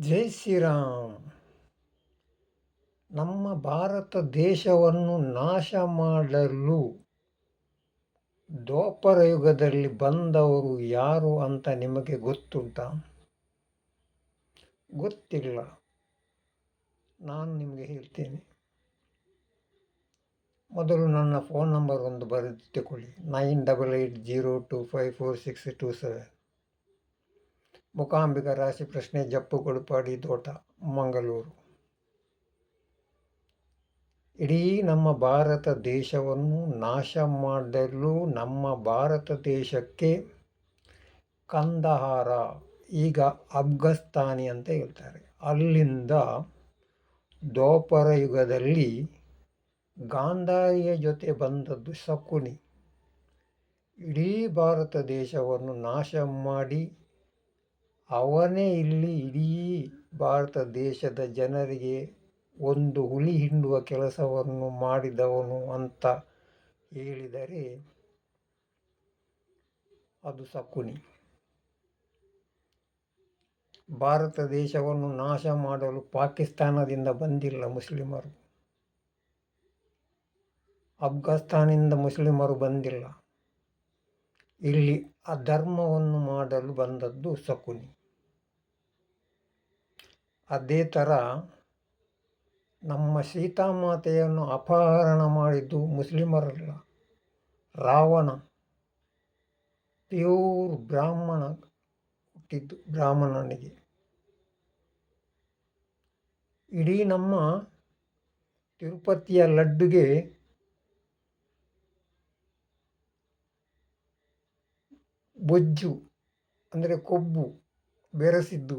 ಜೈ ಶ್ರೀರಾಮ್. ನಮ್ಮ ಭಾರತ ದೇಶವನ್ನು ನಾಶ ಮಾಡಲು ದ್ವಾಪರ ಯುಗದಲ್ಲಿ ಬಂದವರು ಯಾರು ಅಂತ ನಿಮಗೆ ಗೊತ್ತುಂಟಾ? ಗೊತ್ತಿಲ್ಲ. ನಾನು ನಿಮಗೆ ಹೇಳ್ತೇನೆ. ಮೊದಲು ನನ್ನ ಫೋನ್ ನಂಬರ್ ಒಂದು ಬರೆದಿಟ್ಟುಕೊಳ್ಳಿ. Nine double eight zero two five four six two seven. Mookambika ರಾಶಿ ಪ್ರಶ್ನೆ, ಜಪ್ಪು ಗುಡುಪಾಡಿ ತೋಟ, ಮಂಗಳೂರು. ಇಡೀ ನಮ್ಮ ಭಾರತ ದೇಶವನ್ನು ನಾಶ ಮಾಡಲು ನಮ್ಮ ಭಾರತ ದೇಶಕ್ಕೆ ಕಂದಹಾರ, ಈಗ ಅಫ್ಘಾನಿ ಅಂತ ಹೇಳ್ತಾರೆ. ಅಲ್ಲಿಂದ ದ್ವಾಪರ ಯುಗದಲ್ಲಿ ಗಾಂಧಾರಿಯ ಜೊತೆ ಬಂದದ್ದು ಶಕುನಿ. ಇಡೀ ಭಾರತ ದೇಶವನ್ನು ನಾಶ ಮಾಡಿ ಅವನೇ ಇಲ್ಲಿ ಇಡೀ ಭಾರತ ದೇಶದ ಜನರಿಗೆ ಒಂದು ಹುಲಿ ಹಿಂಡುವ ಕೆಲಸವನ್ನು ಮಾಡಿದವನು ಅಂತ ಹೇಳಿದರೆ ಅದು ಶಕುನಿ ಭಾರತ ದೇಶವನ್ನು ನಾಶ ಮಾಡಲು ಪಾಕಿಸ್ತಾನದಿಂದ ಬಂದಿಲ್ಲ ಮುಸ್ಲಿಮರು. ಅಫ್ಘಾನಿಸ್ತಾನಿಂದ ಮುಸ್ಲಿಮರು ಬಂದಿಲ್ಲ. ಇಲ್ಲಿ ಅಧರ್ಮವನ್ನು ಮಾಡಲು ಬಂದದ್ದು ಶಕುನಿ ಅದೇ ಥರ ನಮ್ಮ ಸೀತಾಮಾತೆಯನ್ನು ಅಪಹರಣ ಮಾಡಿದ್ದು ಮುಸ್ಲಿಮರಲ್ಲ. ರಾವಣ, ಪ್ಯೂರ್ ಬ್ರಾಹ್ಮಣ ಹುಟ್ಟಿದ್ದು ಬ್ರಾಹ್ಮಣನಿಗೆ. ಇಡೀ ನಮ್ಮ ತಿರುಪತಿಯ ಲಡ್ಡುಗೆ ಬೊಜ್ಜು, ಅಂದರೆ ಕೊಬ್ಬು ಬೆರೆಸಿದ್ದು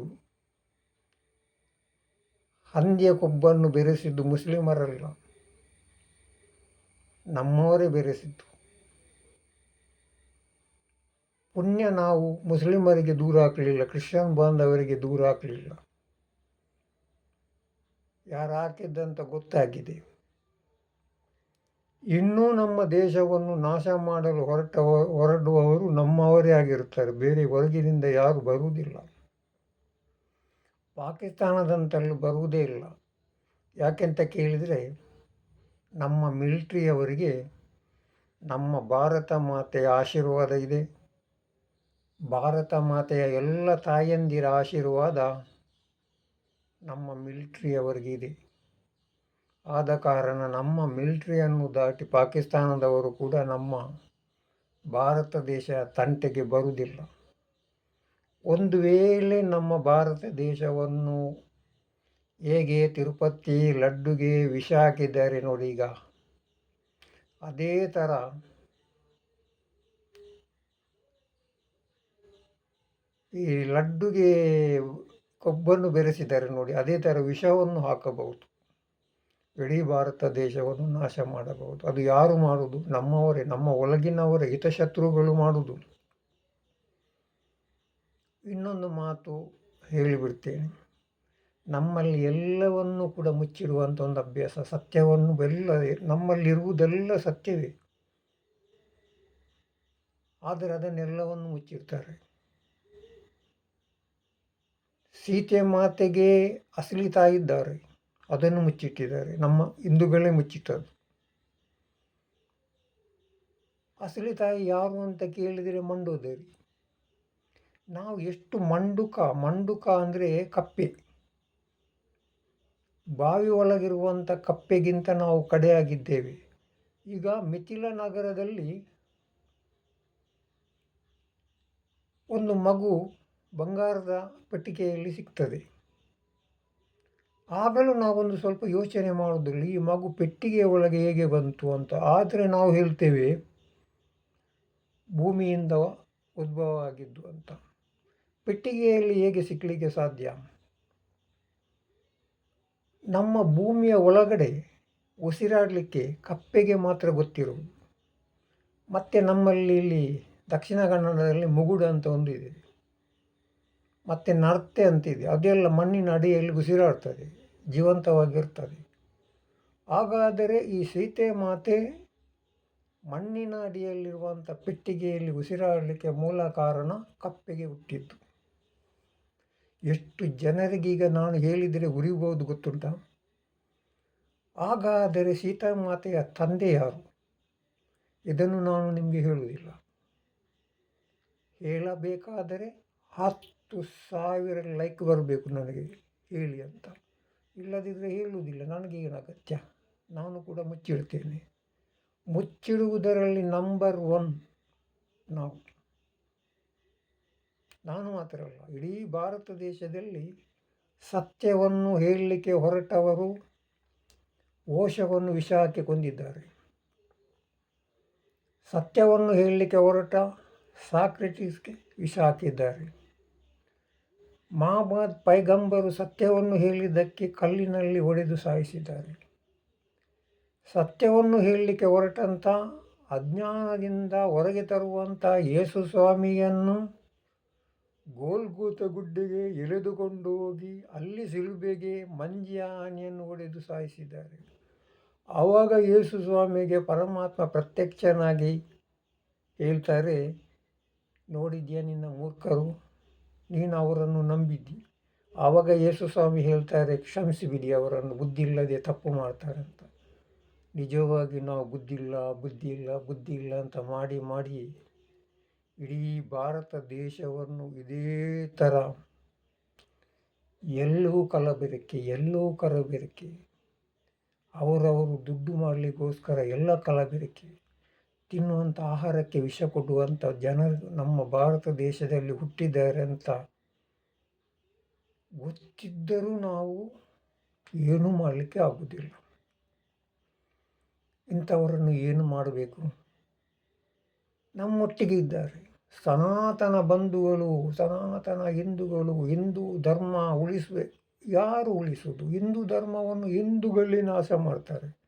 ಹಂದಿಯ ಕೊಬ್ಬನ್ನು ಬೆರೆಸಿದ್ದು ಮುಸ್ಲಿಮರಲ್ಲ. ನಮ್ಮವರೇ ಬೆರೆಸಿದ್ದು. ಪುಣ್ಯ ನಾವು ಮುಸ್ಲಿಮರಿಗೆ ದೂರ ಹಾಕಲಿಲ್ಲ, ಕ್ರಿಶ್ಚಿಯನ್ ಬಾಂಧವರಿಗೆ ದೂರ ಹಾಕಲಿಲ್ಲ. ಯಾರು ಹಾಕಿದ್ದಂತ ಗೊತ್ತಾಗಿದೆ. ಇನ್ನೂ ನಮ್ಮ ದೇಶವನ್ನು ನಾಶ ಮಾಡಲು ಹೊರಟ ಹೊರಡುವವರು ನಮ್ಮವರೇ ಆಗಿರುತ್ತಾರೆ. ಬೇರೆ ಹೊರಗಿನಿಂದ ಯಾರು ಬರುವುದಿಲ್ಲ. ಪಾಕಿಸ್ತಾನದಂತಲ್ಲೂ ಬರುವುದೇ ಇಲ್ಲ. ಯಾಕೆಂತ ಕೇಳಿದರೆ, ನಮ್ಮ ಮಿಲಿಟ್ರಿಯವರಿಗೆ ನಮ್ಮ ಭಾರತ ಮಾತೆಯ ಆಶೀರ್ವಾದ ಇದೆ. ಭಾರತ ಮಾತೆಯ ಎಲ್ಲ ತಾಯಂದಿರ ಆಶೀರ್ವಾದ ನಮ್ಮ ಮಿಲಿಟ್ರಿಯವರಿಗಿದೆ ಆದ ಕಾರಣ ನಮ್ಮ ಮಿಲಿಟ್ರಿಯನ್ನು ದಾಟಿ ಪಾಕಿಸ್ತಾನದವರು ಕೂಡ ನಮ್ಮ ಭಾರತ ದೇಶ ತಂಟೆಗೆ ಬರುವುದಿಲ್ಲ. ಒಂದು ವೇಳೆ ನಮ್ಮ ಭಾರತ ದೇಶವನ್ನು ಹೇಗೆ ತಿರುಪತಿ ಲಡ್ಡುಗೆ ವಿಷ ಹಾಕಿದ್ದಾರೆ ನೋಡಿ ಈಗ, ಅದೇ ಥರ ಈ ಲಡ್ಡುಗೆ ಕೊಬ್ಬನ್ನು ಬೆರೆಸಿದ್ದಾರೆ ನೋಡಿ ಅದೇ ಥರ ವಿಷವನ್ನು ಹಾಕಬಹುದು. ಇಡೀ ಭಾರತ ದೇಶವನ್ನು ನಾಶ ಮಾಡಬಹುದು. ಅದು ಯಾರು ಮಾಡುವುದು ನಮ್ಮವರೇ, ನಮ್ಮ ಒಳಗಿನವರೇ, ಹಿತಶತ್ರುಗಳು ಮಾಡುವುದು ಇನ್ನೊಂದು ಮಾತು ಹೇಳಿಬಿಡ್ತೇನೆ. ನಮ್ಮಲ್ಲಿ ಎಲ್ಲವನ್ನು ಕೂಡ ಮುಚ್ಚಿಡುವಂಥ ಒಂದು ಅಭ್ಯಾಸ, ಸತ್ಯವನ್ನು ಎಲ್ಲ ನಮ್ಮಲ್ಲಿರುವುದೆಲ್ಲ ಸತ್ಯವೇ. ಆದರೆ ಅದನ್ನೆಲ್ಲವನ್ನು ಮುಚ್ಚಿರ್ತಾರೆ ಸೀತೆ ಮಾತೆಗೆ ಅಸಲಿ ತಾಯಿದ್ದಾರೆ ಅದನ್ನು ಮುಚ್ಚಿಟ್ಟಿದ್ದಾರೆ. ನಮ್ಮ ಹಿಂದೂಗಳೇ ಮುಚ್ಚಿಟ್ಟದ್ದು. ಅಸಲಿ ತಾಯಿ ಯಾರು ಅಂತ ಕೇಳಿದರೆ ಮಂಡೋದರಿ. ನಾವು ಎಷ್ಟು ಮಂಡುಕ ಮಂಡುಕ ಅಂದರೆ ಕಪ್ಪೆ. ಬಾವಿ ಒಳಗಿರುವಂಥ ಕಪ್ಪೆಗಿಂತ ನಾವು ಕಡೆಯಾಗಿದ್ದೇವೆ. ಈಗ ಮಿಥಿಲ ನಗರದಲ್ಲಿ ಒಂದು ಮಗು ಬಂಗಾರದ ಪೆಟ್ಟಿಗೆಯಲ್ಲಿ ಸಿಗ್ತದೆ. ಆಗಲೂ ನಾವೊಂದು ಸ್ವಲ್ಪ ಯೋಚನೆ ಮಾಡೋದಿಲ್ಲ ಈ ಮಗು ಪೆಟ್ಟಿಗೆಯ ಒಳಗೆ ಹೇಗೆ ಬಂತು ಅಂತ. ಆದರೆ ನಾವು ಹೇಳ್ತೇವೆ, ಭೂಮಿಯಿಂದ ಉದ್ಭವ ಆಗಿದ್ದು ಅಂತ. ಪೆಟ್ಟಿಗೆಯಲ್ಲಿ ಹೇಗೆ ಸಿಕ್ಕಲಿಕ್ಕೆ ಸಾಧ್ಯ? ನಮ್ಮ ಭೂಮಿಯ ಒಳಗಡೆ ಉಸಿರಾಡಲಿಕ್ಕೆ ಕಪ್ಪೆಗೆ ಮಾತ್ರ ಗೊತ್ತಿರುವುದು ಮತ್ತು ನಮ್ಮಲ್ಲಿ ಇಲ್ಲಿ ದಕ್ಷಿಣ ಕನ್ನಡದಲ್ಲಿ ಮುಗುಡು ಅಂತ ಒಂದು ಇದೆ. ಮತ್ತು ನರ್ತೆ ಅಂತಿದೆ ಅದೆಲ್ಲ ಮಣ್ಣಿನ ಅಡಿಯಲ್ಲಿ ಉಸಿರಾಡ್ತದೆ, ಜೀವಂತವಾಗಿರ್ತದೆ. ಹಾಗಾದರೆ ಈ ಸೀತೆ ಮಾತೆ ಮಣ್ಣಿನ ಅಡಿಯಲ್ಲಿರುವಂಥ ಪೆಟ್ಟಿಗೆಯಲ್ಲಿ ಉಸಿರಾಡಲಿಕ್ಕೆ ಮೂಲ ಕಾರಣ ಕಪ್ಪೆಗೆ ಹುಟ್ಟಿದ್ದು. ಎಷ್ಟು ಜನರಿಗೀಗ ನಾನು ಹೇಳಿದರೆ ಉರಿಬೋದು ಗೊತ್ತುಂಟ? ಹಾಗಾದರೆ ಸೀತಾಮಾತೆಯ ತಂದೆ ಯಾರು? ಇದನ್ನು ನಾನು ನಿಮಗೆ ಹೇಳುವುದಿಲ್ಲ. ಹೇಳಬೇಕಾದರೆ ಹತ್ತು ಸಾವಿರ ಲೈಕ್ ಬರಬೇಕು ನನಗೆ. ಹೇಳಿ ಅಂತ. ಇಲ್ಲದಿದ್ದರೆ ಹೇಳುವುದಿಲ್ಲ. ನನಗೇನು ಅಗತ್ಯ? ನಾನು ಕೂಡ ಮುಚ್ಚಿಡ್ತೇನೆ. ಮುಚ್ಚಿಡುವುದರಲ್ಲಿ ನಂಬರ್ ಒನ್ ನಾವು. ನಾನು ಮಾತ್ರ ಅಲ್ಲ, ಇಡೀ ಭಾರತ ದೇಶದಲ್ಲಿ ಸತ್ಯವನ್ನು ಹೇಳಲಿಕ್ಕೆ ಹೊರಟವರು ಓಶವನ್ನು ವಿಷ ಹಾಕಿ ಕೊಂದಿದ್ದಾರೆ. ಸತ್ಯವನ್ನು ಹೇಳಲಿಕ್ಕೆ ಹೊರಟ ಸಾಕ್ರೆಟಿಸ್ಗೆ ವಿಷ ಹಾಕಿದ್ದಾರೆ. ಮಹಾಬಾದ್ ಪೈಗಂಬರು ಸತ್ಯವನ್ನು ಹೇಳಿದ್ದಕ್ಕೆ ಕಲ್ಲಿನಲ್ಲಿ ಹೊಡೆದು ಸಾಯಿಸಿದ್ದಾರೆ. ಸತ್ಯವನ್ನು ಹೇಳಲಿಕ್ಕೆ ಹೊರಟಂಥ ಅಜ್ಞಾನದಿಂದ ಹೊರಗೆ ತರುವಂಥ ಯೇಸು ಸ್ವಾಮಿಯನ್ನು ಗೋಲ್ಗೂತ ಗುಡ್ಡೆಗೆ ಎಳೆದುಕೊಂಡು ಹೋಗಿ ಅಲ್ಲಿ ಸಿಲುಬೆಗೆ ಮಂಜಿಯ ಆನೆಯನ್ನು ಹೊಡೆದು ಸಾಯಿಸಿದ್ದಾರೆ. ಆವಾಗ ಯೇಸು ಸ್ವಾಮಿಗೆ ಪರಮಾತ್ಮ ಪ್ರತ್ಯಕ್ಷನಾಗಿ ಹೇಳ್ತಾರೆ, ನೋಡಿದ್ಯಾ ನಿನ್ನ ಮೂರ್ಖರು? ನೀನು ಅವರನ್ನು ನಂಬಿದ್ದಿ? ಆವಾಗ ಯೇಸು ಸ್ವಾಮಿ ಹೇಳ್ತಾರೆ, ಕ್ಷಮಿಸಿಬಿಡಿ, ಅವರನ್ನು ಬುದ್ಧಿ ಇಲ್ಲದೆ ತಪ್ಪು ಮಾಡ್ತಾರೆ ಅಂತ ನಿಜವಾಗಿ ನಾವು ಬುದ್ಧಿ ಇಲ್ಲ ಬುದ್ಧಿ ಇಲ್ಲ ಬುದ್ಧಿ ಇಲ್ಲ ಅಂತ ಮಾಡಿ ಮಾಡಿ ಇಡೀ ಭಾರತ ದೇಶವನ್ನು ಇದೇ ಥರ ಎಲ್ಲೂ ಕಲಬೆರಕೆ ಎಲ್ಲೂ ಕಲಬೆರಕೆ ಅವರವರು ದುಡ್ಡು ಮಾಡಲಿಕ್ಕೋಸ್ಕರ ಎಲ್ಲ ಕಲಬೆರಕೆ, ತಿನ್ನುವಂಥ ಆಹಾರಕ್ಕೆ ವಿಷ ಕೊಡುವಂಥ ಜನರು ನಮ್ಮ ಭಾರತ ದೇಶದಲ್ಲಿ ಹುಟ್ಟಿದ್ದಾರೆ ಅಂತ ಗೊತ್ತಿದ್ದರೂ ನಾವು ಏನೂ ಮಾಡಲಿಕ್ಕೆ ಆಗುವುದಿಲ್ಲ ಇಂಥವರನ್ನು ಏನು ಮಾಡಬೇಕು? ನಮ್ಮೊಟ್ಟಿಗೆ ಇದ್ದಾರೆ. ಸನಾತನ ಬಂಧುಗಳು, ಸನಾತನ ಹಿಂದೂಗಳು, ಹಿಂದೂ ಧರ್ಮ ಉಳಿಸಬೇಕು ಯಾರು ಉಳಿಸುವುದು? ಹಿಂದೂ ಧರ್ಮವನ್ನು ಹಿಂದೂಗಳೇ ನಾಶ ಮಾಡ್ತಾರೆ.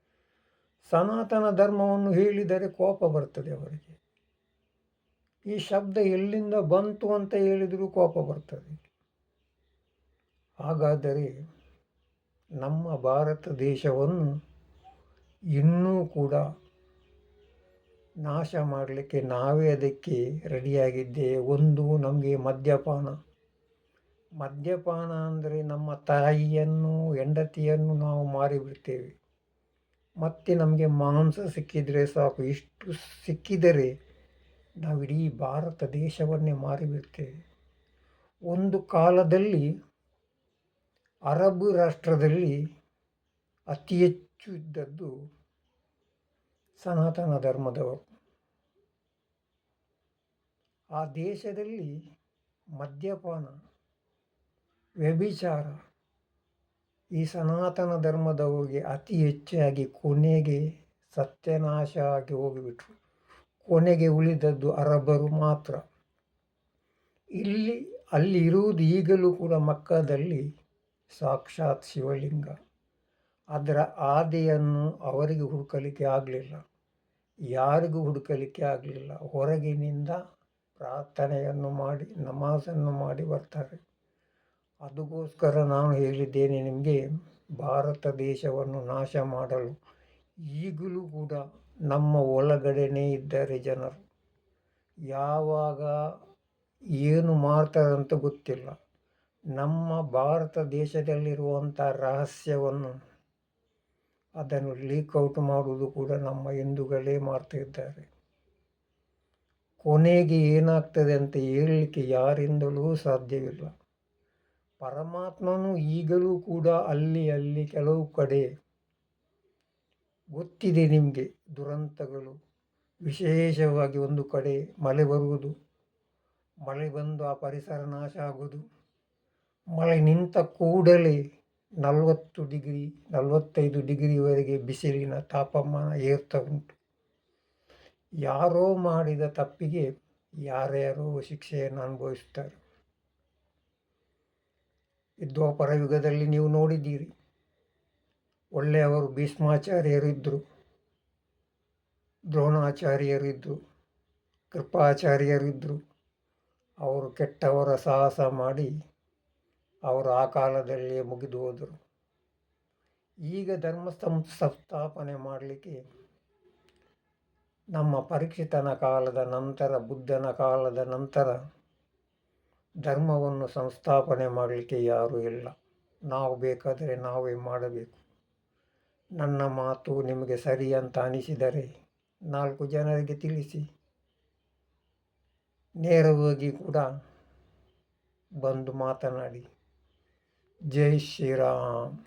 ಸನಾತನ ಧರ್ಮವನ್ನು ಹೇಳಿದರೆ ಕೋಪ ಬರ್ತದೆ ಅವರಿಗೆ. ಈ ಶಬ್ದ ಎಲ್ಲಿಂದ ಬಂತು ಅಂತ ಹೇಳಿದರೂ ಕೋಪ ಬರ್ತದೆ. ಹಾಗಾದರೆ ನಮ್ಮ ಭಾರತ ದೇಶವನ್ನು ಇನ್ನೂ ಕೂಡ ನಾಶ ಮಾಡಲಿಕ್ಕೆ ನಾವೇ ಅದಕ್ಕೆ ರೆಡಿಯಾಗಿದ್ದೇವೆ ಒಂದು ನಮಗೆ ಮದ್ಯಪಾನ. ಮದ್ಯಪಾನ ಅಂದರೆ ನಮ್ಮ ತಾಯಿಯನ್ನು, ಹೆಂಡತಿಯನ್ನು ನಾವು ಮಾರಿಬಿಡ್ತೇವೆ. ಮತ್ತು ನಮಗೆ ಮಾಂಸ ಸಿಕ್ಕಿದರೆ ಸಾಕು. ಇಷ್ಟು ಸಿಕ್ಕಿದರೆ ನಾವು ಇಡೀ ಭಾರತ ದೇಶವನ್ನೇ ಮಾರಿಬಿಡ್ತೇವೆ. ಒಂದು ಕಾಲದಲ್ಲಿ ಅರಬ್ ರಾಷ್ಟ್ರದಲ್ಲಿ ಅತಿ ಹೆಚ್ಚು ಇದ್ದದ್ದು ಸನಾತನ ಧರ್ಮದವರು. ಆ ದೇಶದಲ್ಲಿ ಮದ್ಯಪಾನ, ವ್ಯಭಿಚಾರ ಈ ಸನಾತನ ಧರ್ಮದವರಿಗೆ ಅತಿ ಹೆಚ್ಚಾಗಿ ಕೊನೆಗೆ ಸತ್ಯನಾಶ ಆಗಿ ಹೋಗಿಬಿಟ್ರು. ಕೊನೆಗೆ ಉಳಿದದ್ದು ಅರಬರು ಮಾತ್ರ. ಇಲ್ಲಿ, ಅಲ್ಲಿ ಇರುವುದು ಈಗಲೂ ಕೂಡ ಮಕ್ಕದಲ್ಲಿ ಸಾಕ್ಷಾತ್ ಶಿವಲಿಂಗ. ಅದರ ಆದಿಯನ್ನು ಅವರಿಗೆ ಹುಡುಕಲಿಕ್ಕೆ ಆಗಲಿಲ್ಲ. ಯಾರಿಗೂ ಹುಡುಕಲಿಕ್ಕೆ ಆಗಲಿಲ್ಲ. ಹೊರಗಿನಿಂದ ಪ್ರಾರ್ಥನೆಯನ್ನು ಮಾಡಿ, ನಮಾಜನ್ನು ಮಾಡಿ ಬರ್ತಾರೆ. ಅದಕ್ಕೋಸ್ಕರ ನಾನು ಹೇಳಿದ್ದೇನೆ ನಿಮಗೆ, ಭಾರತ ದೇಶವನ್ನು ನಾಶ ಮಾಡಲು ಈಗಲೂ ಕೂಡ ನಮ್ಮ ಒಳಗಡೆನೇ ಇದ್ದಾರೆ ಜನರು. ಯಾವಾಗ ಏನು ಮಾಡ್ತಾರಂತ ಗೊತ್ತಿಲ್ಲ. ನಮ್ಮ ಭಾರತ ದೇಶದಲ್ಲಿರುವಂಥ ರಹಸ್ಯವನ್ನು ಅದನ್ನು ಲೀಕ್ಔಟ್ ಮಾಡುವುದು ಕೂಡ ನಮ್ಮ ಹಿಂದೂಗಳೇ ಮಾಡ್ತಾ ಇದ್ದಾರೆ. ಕೊನೆಗೆ ಏನಾಗ್ತದೆ ಅಂತ ಹೇಳಲಿಕ್ಕೆ ಯಾರಿಂದಲೂ ಸಾಧ್ಯವಿಲ್ಲ. ಪರಮಾತ್ಮನು ಈಗಲೂ ಕೂಡ ಅಲ್ಲಿ ಅಲ್ಲಿ ಕೆಲವು ಕಡೆ ಗೊತ್ತಿದೆ ನಿಮಗೆ. ದುರಂತಗಳು, ವಿಶೇಷವಾಗಿ ಒಂದು ಕಡೆ ಮಳೆ ಬರುವುದು. ಮಳೆ ಬಂದು ಆ ಪರಿಸರ ನಾಶ ಆಗುವುದು. ಮಳೆ ನಿಂತ ಕೂಡಲೇ ನಲವತ್ತು ಡಿಗ್ರಿ, ನಲವತ್ತೈದು ಡಿಗ್ರಿವರೆಗೆ ಬಿಸಿಲಿನ ತಾಪಮಾನ ಏರ್ತಾ ಉಂಟು. ಯಾರೋ ಮಾಡಿದ ತಪ್ಪಿಗೆ ಯಾರ್ಯಾರೋ ಶಿಕ್ಷೆಯನ್ನು ಅನುಭವಿಸುತ್ತಾರೆ. ದ್ವಾಪರ ಯುಗದಲ್ಲಿ ನೀವು ನೋಡಿದ್ದೀರಿ. ಒಳ್ಳೆಯವರು ಭೀಷ್ಮಾಚಾರ್ಯರಿದ್ದರು, ದ್ರೋಣಾಚಾರ್ಯರಿದ್ದರು, ಕೃಪಾಚಾರ್ಯರಿದ್ದರು. ಅವರು ಕೆಟ್ಟವರ ಸಾಹಸ ಮಾಡಿ ಅವರು ಆ ಕಾಲದಲ್ಲಿಯೇ ಮುಗಿದು ಹೋದರು. ಈಗ ಧರ್ಮ ಸಂಸ್ಥಾಪನೆ ಮಾಡಲಿಕ್ಕೆ ನಮ್ಮ ಪರೀಕ್ಷಿತನ ಕಾಲದ ನಂತರ, ಬುದ್ಧನ ಕಾಲದ ನಂತರ ಧರ್ಮವನ್ನು ಸಂಸ್ಥಾಪನೆ ಮಾಡಲಿಕ್ಕೆ ಯಾರೂ ಇಲ್ಲ. ನಾವು ಬೇಕಾದರೆ ನಾವೇ ಮಾಡಬೇಕು. ನನ್ನ ಮಾತು ನಿಮಗೆ ಸರಿ ಅಂತ ಅನಿಸಿದರೆ ನಾಲ್ಕು ಜನರಿಗೆ ತಿಳಿಸಿ. ನೇರವಾಗಿ ಕೂಡ ಬಂದು ಮಾತನಾಡಿ. ಜೈ ಶ್ರೀರಾಮ್.